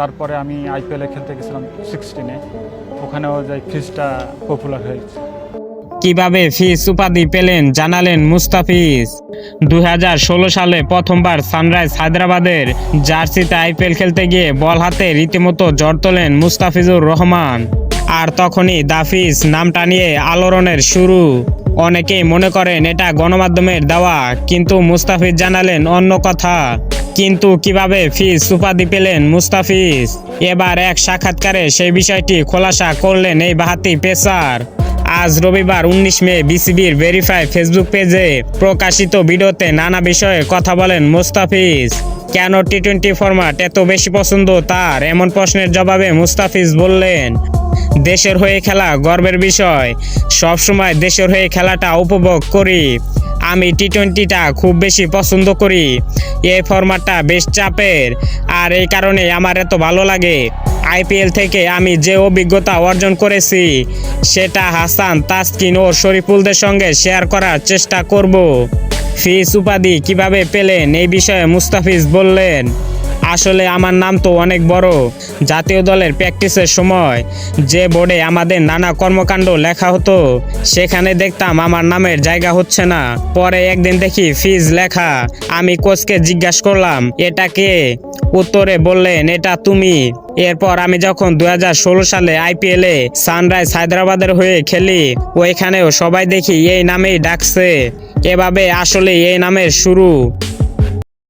তারপরে আমি আইপিএলে খেলতে গেছিলাম সিক্সটিনে ওখানেও যাই ফিজটা পপুলার হয়েছে। কীভাবে ফিস উপাধি পেলেন জানালেন মুস্তাফিজ। দু হাজার ষোলো সালে প্রথমবার সানরাইজ হায়দ্রাবাদের জার্সিতে আইপিএল খেলতে গিয়ে বল হাতে রীতিমতো জ্বর তোলেন মুস্তাফিজুর রহমান। আর তখনই দাফিজ নামটা নিয়ে আলোড়নের শুরু। অনেকেই মনে করেন এটা গণমাধ্যমের দেওয়া, কিন্তু মুস্তাফিজ জানালেন অন্য কথা। কিন্তু কীভাবে ফিস উপাধি পেলেন মুস্তাফিজ? এবার এক সাক্ষাৎকারে সেই বিষয়টি খোলাসা করলেন এই বাহাতি পেসার। আজ রবিবার উনিশ মে বিসিবির ভেরিফাই ফেসবুক পেজে প্রকাশিত ভিডিওতে নানা বিষয়ে কথা বলেন মুস্তাফিজ। কেন টি টোয়েন্টি ফরম্যাট এত বেশি পছন্দ তার? এমন প্রশ্নের জবাবে মুস্তাফিজ বললেন, দেশের হয়ে খেলা গর্বের বিষয়। সবসময় দেশের হয়ে খেলাটা উপভোগ করি। আমি টি টোয়েন্টিটা খুব বেশি পছন্দ করি। এই ফরম্যাটটা বেশ চাপের, আর এই কারণে আমার এত ভালো লাগে। আইপিএল থেকে আমি যে অভিজ্ঞতা অর্জন করেছি, সেটা হাসান তাস্কিন ও শরীফুলদের সঙ্গে শেয়ার করার চেষ্টা করব। ফিস উপাধি কীভাবে পেলেন, এই বিষয়ে মুস্তাফিজ বললেন। আসলে আমার নাম তো অনেক বড়। জাতীয় দলের প্র্যাকটিসের সময় যে বোর্ডে আমাদের নানা কর্মকাণ্ড লেখা হতো, সেখানে দেখতাম আমার নামের জায়গা হচ্ছে না। পরে একদিন দেখি ফিজ লেখা। আমি কোচকে জিজ্ঞাসা করলাম, এটা কে? উত্তরে বললেন, এটা তুমি। এরপর আমি যখন দু হাজার ষোলো সালে আইপিএলে সানরাইজ হায়দ্রাবাদের হয়ে খেলি, ওইখানেও সবাই দেখি এই নামেই ডাকছে। এভাবে আসলে এই নামের শুরু।